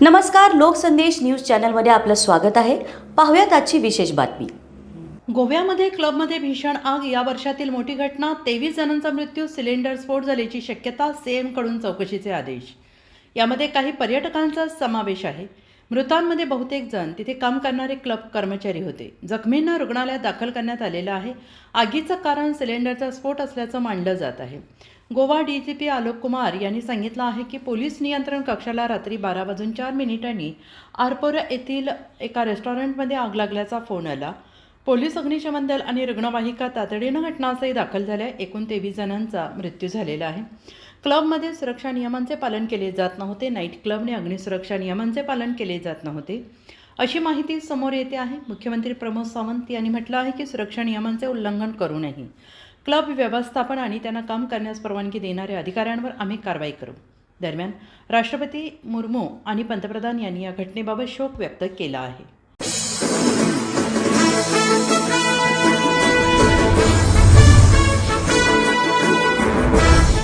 नमस्कार लोकसंदेश न्यूज चॅनलमध्ये आपलं स्वागत आहे. पाहूयात आजची विशेष बातमी. गोव्यामध्ये क्लबमध्ये भीषण आग या वर्षातील मोठी घटना तेवीस जणांचा मृत्यू सिलेंडर स्फोट झाल्याची शक्यता सीएमकडून चौकशीचे आदेश. यामध्ये काही पर्यटकांचा समावेश आहे. मृतांमध्ये बहुतेक जण तिथे काम करणारे क्लब कर्मचारी होते. जखमींना रुग्णालयात दाखल करण्यात आलेलं आहे. आगीचं कारण सिलेंडरचा स्फोट असल्याचं मानलं जात आहे. Goa D G P Alok Kumar यांनी सांगितलं आहे की पोलीस नियंत्रण कक्षाला रात्री बारा वाजून चार मिनिटांनी आरपोरा येथील एका रेस्टॉरंटमध्ये आग लागल्याचा फोन आला. पोलीस अग्निशमन दल आणि रुग्णवाहिका तातडीनं घटनास्थळी दाखल झाल्या. एकूण तेवीस जणांचा मृत्यू झालेला आहे. क्लबमध्ये सुरक्षा नियमांचे पालन केले जात नव्हते. नाईट क्लबने अग्निसुरक्षा नियमांचे पालन केले जात नव्हते. अशी माहिती समोर येते आहे. मुख्यमंत्री प्रमोद सावंत यांनी म्हटलं आहे की सुरक्षा नियमांचे उल्लंघन करू नये क्लब व्यवस्थापन आणि त्यांना काम करण्यास परवानगी देणाऱ्या अधिकाऱ्यांवर आम्ही कारवाई करू. दरम्यान राष्ट्रपती मुर्मू आणि पंतप्रधान यांनी या घटनेबाबत शोक व्यक्त केला आहे.